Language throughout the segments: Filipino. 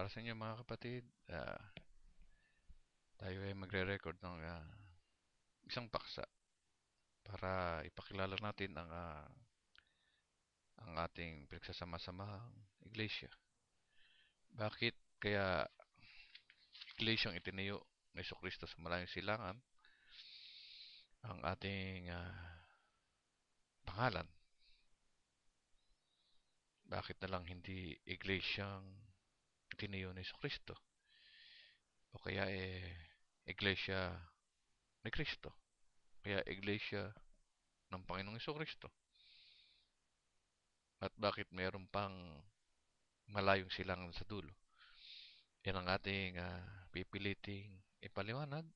para sa inyo mga kapatid. Uh, tayo ay magre-record ng uh, isang paksa para ipakilala natin ang uh, ang ating pinagsasama-samahang iglesia. Bakit kaya iglesyang itinayo ng Kristo sa malayong silangan ang ating uh, pangalan? Bakit na lang hindi iglesyang tinayo ni Kristo? O kaya eh, iglesia ni Kristo? Kaya iglesia ng Panginoong Kristo? At bakit mayroon pang malayong silangan sa dulo? Yan ang ating uh, pipiliting ipaliwanag.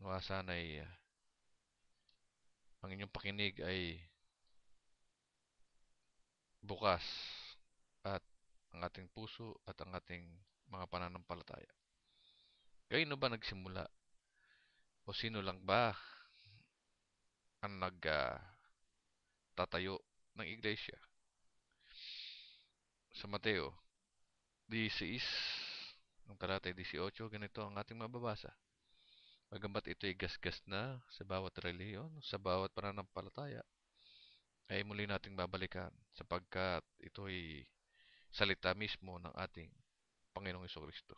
Nawa sana'y uh, ang inyong pakinig ay bukas ang ating puso at ang ating mga pananampalataya. Kayo ba nagsimula? O sino lang ba ang nagtatayo uh, ng iglesia? Sa Mateo 16, ang talata 18, ganito ang ating mababasa. Magambat ito ay gasgas na sa bawat reliyon, sa bawat pananampalataya, ay muli nating babalikan sapagkat ito ay salita mismo ng ating Panginoong Kristo.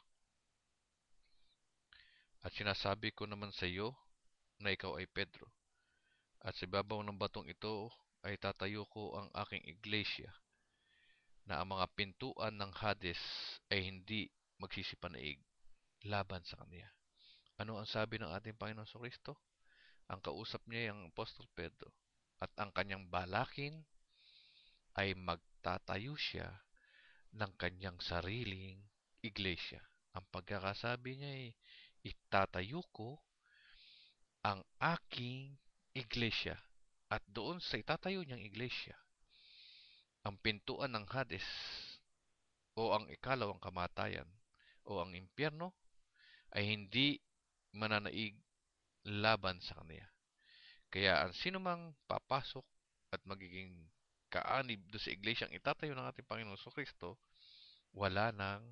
At sinasabi ko naman sa iyo na ikaw ay Pedro. At sa babaw ng batong ito ay tatayo ko ang aking iglesia na ang mga pintuan ng Hades ay hindi magsisipanaig laban sa kanya. Ano ang sabi ng ating Panginoong Kristo? Ang kausap niya ay ang Apostol Pedro at ang kanyang balakin ay magtatayo siya ng kanyang sariling iglesia. Ang pagkakasabi niya ay, itatayo ko ang aking iglesia. At doon sa itatayo niyang iglesia, ang pintuan ng Hades o ang ikalawang kamatayan o ang impyerno ay hindi mananaig laban sa kanya. Kaya ang sino mang papasok at magiging kaanib do sa iglesyang itatayo ng ating Panginoon sa Kristo, wala nang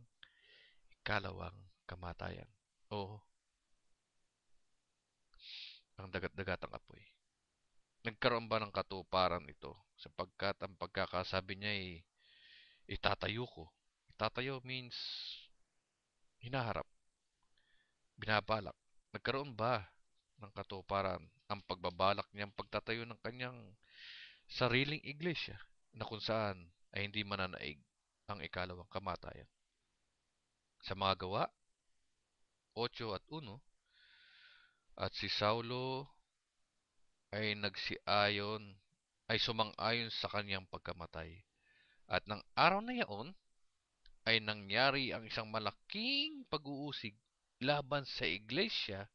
ikalawang kamatayan o ang dagat-dagatang apoy. Nagkaroon ba ng katuparan ito sapagkat ang pagkakasabi niya ay itatayo ko. Itatayo means hinaharap, binabalak. Nagkaroon ba ng katuparan ang pagbabalak niyang pagtatayo ng kanyang sariling iglesia na kung saan ay hindi mananaig ang ikalawang kamatayan. Sa mga gawa, 8 at 1, at si Saulo ay nagsiayon, ay sumang-ayon sa kanyang pagkamatay. At ng araw na yaon, ay nangyari ang isang malaking pag-uusig laban sa iglesia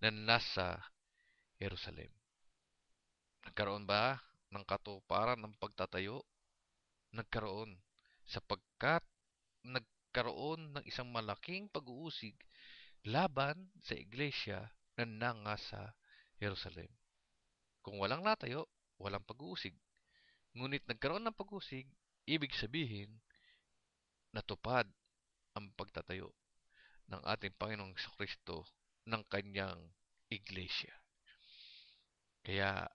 na nasa Jerusalem. Nagkaroon ba ng katuparan ng pagtatayo? Nagkaroon sapagkat nagkaroon ng isang malaking pag-uusig laban sa iglesia na nangasa Jerusalem. Kung walang natayo, walang pag-uusig. Ngunit nagkaroon ng pag-uusig, ibig sabihin, natupad ang pagtatayo ng ating Panginoong Kristo ng kanyang iglesia. Kaya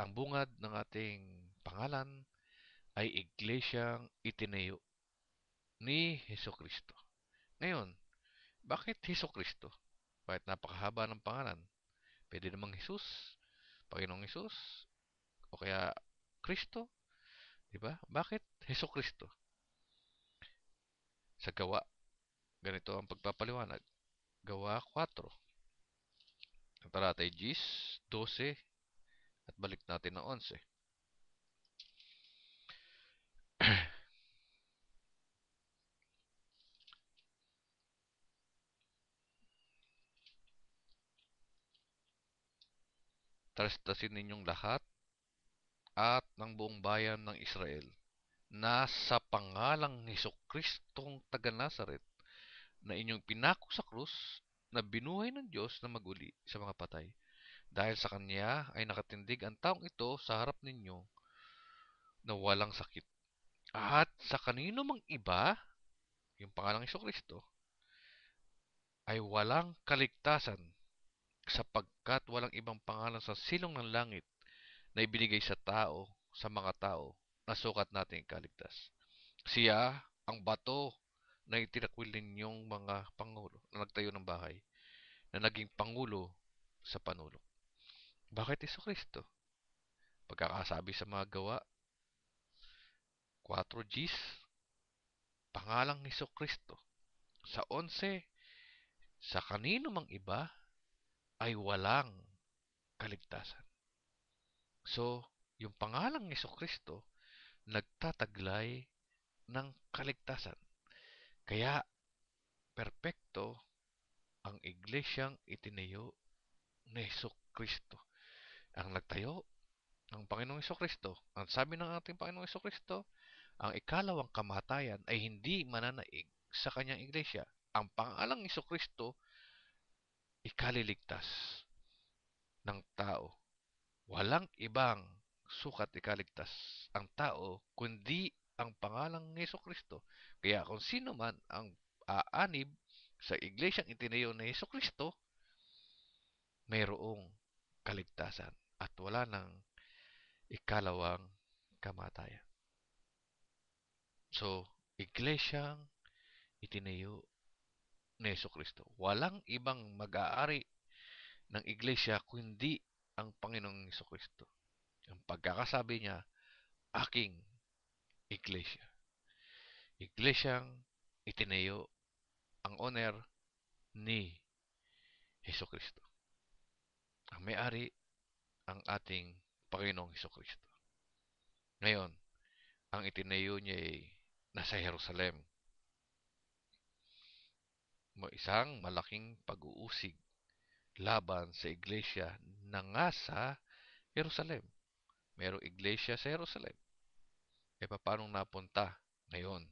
ang bungad ng ating pangalan ay iglesyang itinayo ni Heso Kristo. Ngayon, bakit Heso Kristo? Bakit napakahaba ng pangalan? Pwede namang Jesus, Panginoong Jesus, o kaya Kristo, di ba? Bakit Heso Kristo? Sa gawa, ganito ang pagpapaliwanag. Gawa 4. Ang talatay 10, 12, at balik natin ng 11. Talastasin ninyong lahat at ng buong bayan ng Israel na sa pangalang Heso Kristong taga Nazaret na inyong pinako sa krus na binuhay ng Diyos na maguli sa mga patay. Dahil sa Kanya ay nakatindig ang taong ito sa harap ninyo na walang sakit. At sa kanino mang iba, yung pangalang Kristo, ay walang kaligtasan sapagkat walang ibang pangalan sa silong ng langit na ibinigay sa tao, sa mga tao, na sukat natin kaligtas. Siya ang bato na itinakwil ninyong mga pangulo na nagtayo ng bahay na naging pangulo sa panulo. Bakit Iso Kristo? Pagkakasabi sa mga gawa, 4 Gs, pangalang Iso Kristo. Sa 11, sa kanino mang iba ay walang kaligtasan. So, yung pangalang Iso Kristo nagtataglay ng kaligtasan. Kaya, perpekto ang iglesyang itinayo ni Iso Kristo. Ang nagtayo ng Panginoong Iso Kristo. Ang sabi ng ating Panginoong Iso Kristo, ang ikalawang kamatayan ay hindi mananaig sa kanyang iglesia. Ang pangalang Iso Kristo, ikaliligtas ng tao. Walang ibang sukat ikaligtas ang tao kundi ang pangalang Yeso Kristo. Kaya kung sino man ang aanib sa iglesyang itinayo ni Yeso Kristo, mayroong kaligtasan at wala nang ikalawang kamatayan. So, iglesyang itinayo ni Yeso Kristo. Walang ibang mag-aari ng iglesia kundi ang Panginoong Yeso Kristo. Ang pagkakasabi niya, aking iglesia. Iglesyang itinayo ang owner ni Heso Kristo. Ang may-ari ang ating Panginoong Heso Kristo. Ngayon, ang itinayo niya ay nasa Jerusalem. Isang malaking pag-uusig laban sa iglesia na nga sa Jerusalem. Merong iglesia sa Jerusalem. E paano napunta ngayon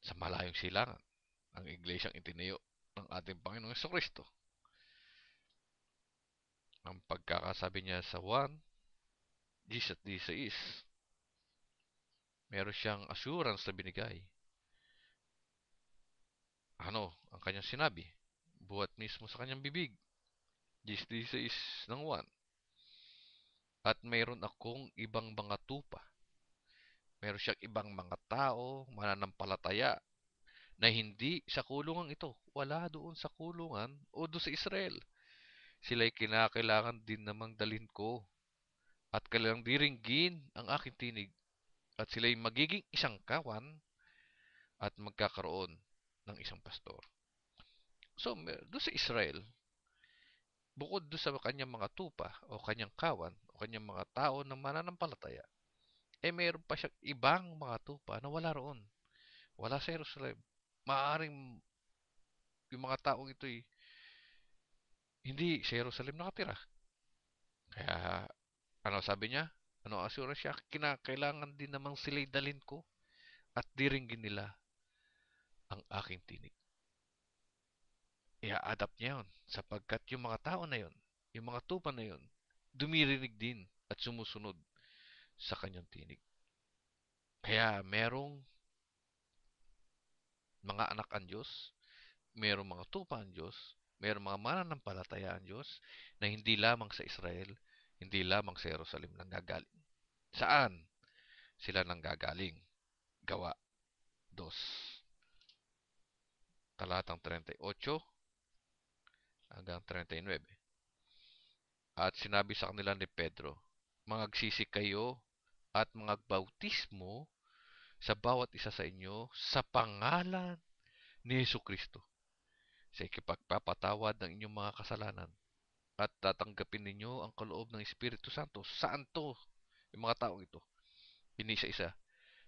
sa malayong silangan ang iglesyang itinayo ng ating Panginoong Yeso Kristo? Ang pagkakasabi niya sa 1, Gis at is, meron siyang assurance na binigay. Ano ang kanyang sinabi? Buhat mismo sa kanyang bibig. Gis is ng 1. At mayroon akong ibang mga tupa. Meron siyang ibang mga tao, mananampalataya, na hindi sa kulungan ito. Wala doon sa kulungan o doon sa Israel. Sila'y kinakailangan din namang dalhin ko. At kailangang diringgin ang aking tinig. At sila'y magiging isang kawan at magkakaroon ng isang pastor. So, doon sa Israel, bukod doon sa kanyang mga tupa o kanyang kawan o kanyang mga tao na mananampalataya, eh mayroon pa siyang ibang mga tupa na wala roon. Wala sa Jerusalem. Maaring yung mga taong ito'y hindi sa Jerusalem nakatira. Kaya, ano sabi niya? Ano assurance siya? Kinakailangan din namang sila'y dalin ko at diringgin nila ang aking tinig. Ia-adapt niya yun sapagkat yung mga tao na yun, yung mga tupa na yun, dumirinig din at sumusunod sa kanyang tinig. Kaya merong mga anak ang Diyos, merong mga tupa ang Diyos, merong mga mananampalataya ang Diyos na hindi lamang sa Israel, hindi lamang sa Jerusalem nanggagaling. Saan sila nanggagaling? Gawa 2. Talatang 38 hanggang 39. At sinabi sa kanila ni Pedro, Mangagsisi kayo at mangagbautismo sa bawat isa sa inyo sa pangalan ni Yesu Kristo sa ikipagpapatawad ng inyong mga kasalanan at tatanggapin ninyo ang kaloob ng Espiritu Santo. Saan to? Yung mga taong ito. Inisa-isa.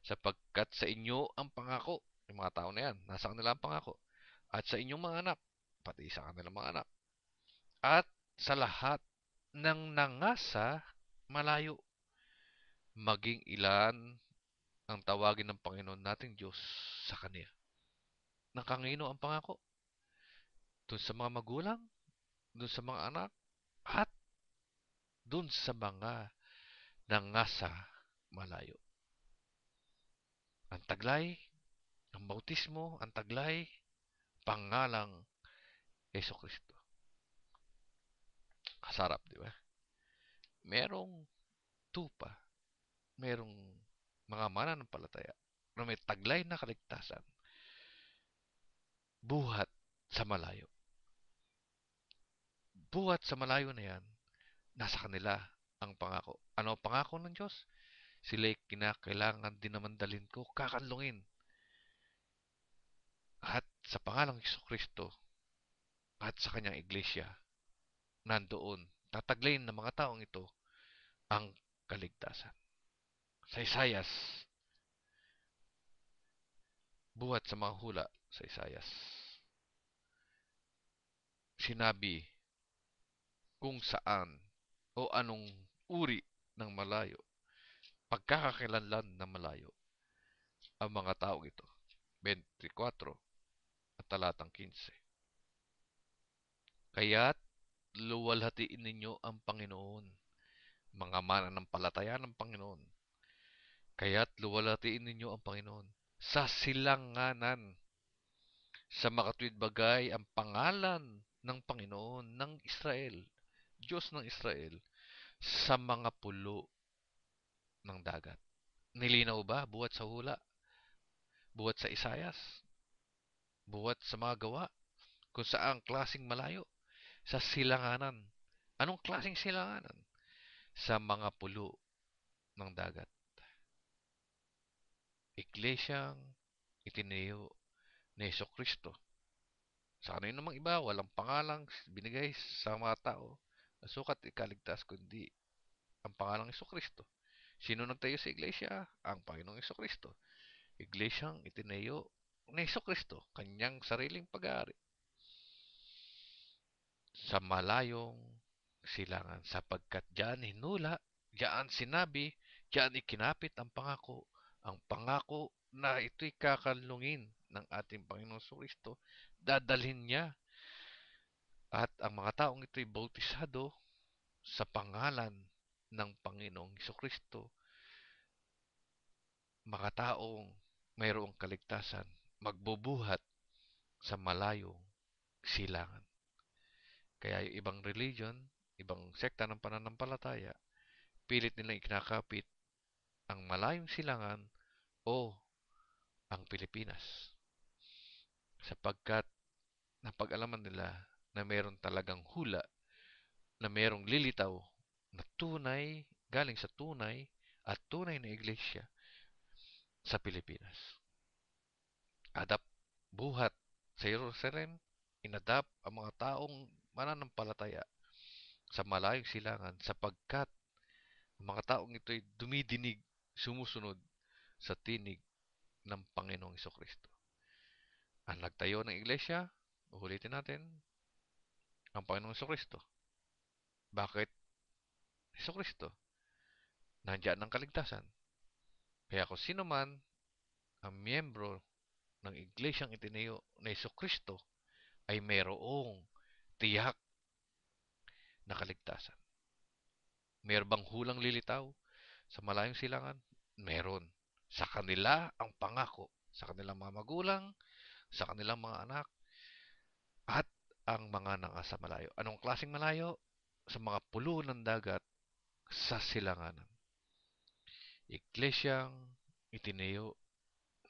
Sapagkat sa inyo ang pangako. Yung mga tao na yan, nasa kanila ang pangako. At sa inyong mga anak, pati sa kanilang mga anak. At sa lahat ng nangasa malayo, maging ilan ang tawagin ng Panginoon nating Diyos sa Kanya. Nakangino ang pangako? Doon sa mga magulang, doon sa mga anak, at doon sa mga nangasa malayo. Ang taglay, bautismo, ang taglay, pangalang Yeso Kristo. Kasarap, di ba? Merong tupa, merong mga mananampalataya na may taglay na kaligtasan, buhat sa malayo. Buhat sa malayo na yan, nasa kanila ang pangako. Ano ang pangako ng Diyos? Sila'y kinakailangan din naman dalhin ko, kakanlungin. At sa pangalang Kristo at sa kanyang iglesia, nandoon, tataglayin ng mga taong ito ang kaligtasan. Sa Isayas, buhat sa mga hula sa Isayas, sinabi kung saan o anong uri ng malayo, pagkakakilanlan ng malayo, ang mga taong ito. 24 at talatang 15. Kaya't luwalhatiin ninyo ang Panginoon, mga mananampalataya ng Panginoon. Kaya't luwalhatiin ninyo ang Panginoon sa silanganan. Sa makatwid bagay ang pangalan ng Panginoon ng Israel, Diyos ng Israel, sa mga pulo ng dagat. Nilinaw ba buhat sa hula? buhat sa Isayas, buhat sa mga gawa, kung saan klasing malayo, sa silanganan. Anong klasing silanganan? Sa mga pulo ng dagat. Iglesyang itinayo ni Yeso Kristo. Sa kanino namang iba, walang pangalang binigay sa mga tao sukat ikaligtas kundi ang pangalang Yeso Kristo. Sino nagtayo sa iglesia? Ang Panginoong Yeso Kristo iglesyang itinayo ni Kristo, kanyang sariling pag-aari. Sa malayong silangan sapagkat diyan hinula, diyan sinabi, diyan ikinapit ang pangako, ang pangako na ito'y kakanlungin ng ating Panginoong Kristo, dadalhin niya. At ang mga taong ito'y bautisado sa pangalan ng Panginoong Kristo mga taong mayroong kaligtasan, magbubuhat sa malayong silangan. Kaya yung ibang religion, ibang sekta ng pananampalataya, pilit nilang ikinakapit ang malayong silangan o ang Pilipinas. Sapagkat napag-alaman nila na mayroon talagang hula, na mayroong lilitaw na tunay, galing sa tunay at tunay na iglesia sa Pilipinas. Adap buhat sa Jerusalem, inadap ang mga taong mananampalataya sa malayong silangan sapagkat ang mga taong ito'y dumidinig, sumusunod sa tinig ng Panginoong Iso Kristo. Ang nagtayo ng iglesia, ulitin natin, ang Panginoong Kristo. Bakit Iso Kristo? Nandiyan ang kaligtasan. Kaya kung sino man ang miyembro ng iglesyang itinayo na Iso Kristo ay mayroong tiyak na kaligtasan. Meron bang hulang lilitaw sa malayong silangan? Meron. Sa kanila ang pangako. Sa kanilang mga magulang, sa kanilang mga anak, at ang mga nangasa malayo. Anong klaseng malayo? Sa mga pulo ng dagat sa silanganan iglesyang itinayo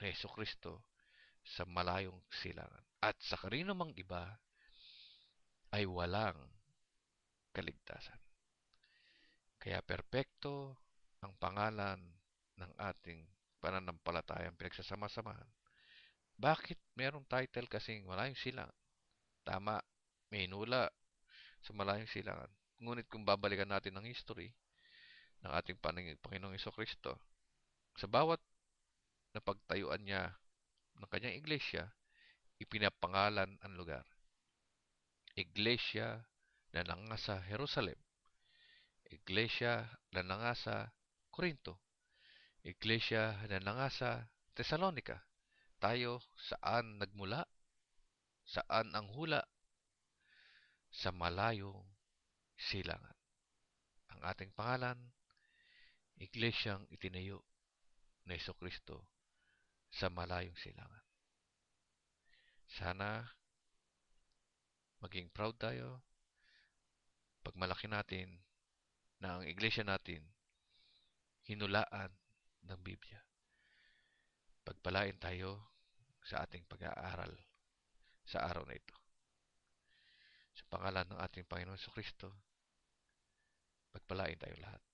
ni Yeso Kristo sa malayong silangan. At sa karino mang iba ay walang kaligtasan. Kaya perpekto ang pangalan ng ating pananampalatayang pinagsasama-samahan. Bakit merong title kasing malayong silangan? Tama, may inula sa malayong silangan. Ngunit kung babalikan natin ang history, ng ating Panginoong Iso Kristo. Sa bawat napagtayuan niya ng kanyang iglesia, ipinapangalan ang lugar. Iglesia na nangasa Jerusalem. Iglesia na nangasa Corinto. Iglesia na nangasa Thessalonica. Tayo saan nagmula? Saan ang hula? Sa malayong silangan. Ang ating pangalan iglesyang itinayo na Kristo sa malayong silangan. Sana maging proud tayo pag malaki natin na ang iglesia natin hinulaan ng Biblia. Pagpalain tayo sa ating pag-aaral sa araw na ito. Sa pangalan ng ating Panginoon Kristo, pagpalain tayo lahat.